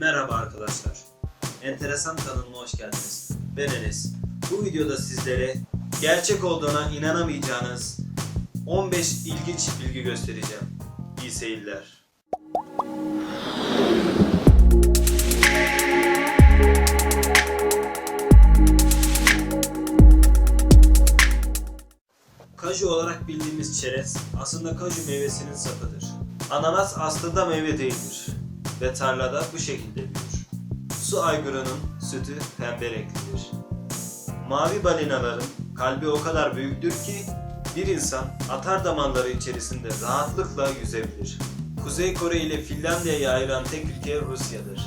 Merhaba arkadaşlar. Enteresan kanalıma hoş geldiniz. Ben Enes. Bu videoda sizlere gerçek olduğuna inanamayacağınız 15 ilginç bilgi göstereceğim. İyi seyirler. Kaju olarak bildiğimiz çerez aslında kaju meyvesinin sapıdır. Ananas aslında meyve değildir ve tarlada bu şekilde büyür. Su aygırının sütü pembe renklidir. Mavi balinaların kalbi o kadar büyüktür ki bir insan atar damarları içerisinde rahatlıkla yüzebilir. Kuzey Kore ile Finlandiya'yı ayıran tek ülke Rusya'dır.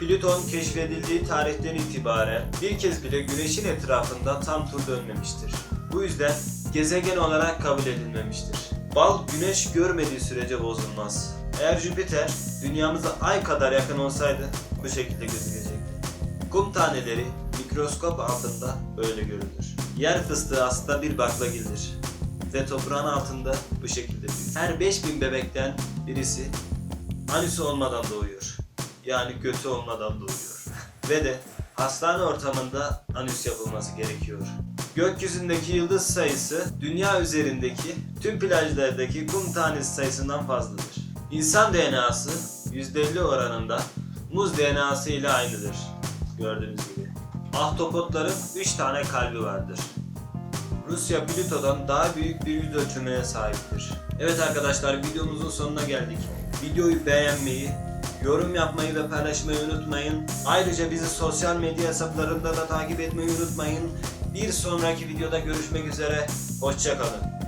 Plüton keşfedildiği tarihten itibaren bir kez bile Güneş'in etrafında tam tur dönmemiştir. Bu yüzden gezegen olarak kabul edilmemiştir. Bal Güneş görmediği sürece bozulmaz. Eğer Jüpiter dünyamıza ay kadar yakın olsaydı bu şekilde gözükecekti. Kum taneleri mikroskop altında böyle görünür. Yer fıstığı aslında bir baklagildir ve toprağın altında bu şekilde büyür. Her 5000 bebekten birisi anüsü olmadan doğuyor. Yani götü olmadan doğuyor. Ve de hastane ortamında anüs yapılması gerekiyor. Gökyüzündeki yıldız sayısı dünya üzerindeki tüm plajlardaki kum tanesi sayısından fazladır. İnsan DNA'sı %50 oranında muz DNA'sı ile aynıdır. Gördüğünüz gibi. Ahtapotların 3 tane kalbi vardır. Rusya Plüto'dan daha büyük bir yüz ölçümüne sahiptir. Evet arkadaşlar videomuzun sonuna geldik. Videoyu beğenmeyi, yorum yapmayı ve paylaşmayı unutmayın. Ayrıca bizi sosyal medya hesaplarında da takip etmeyi unutmayın. Bir sonraki videoda görüşmek üzere. Hoşçakalın.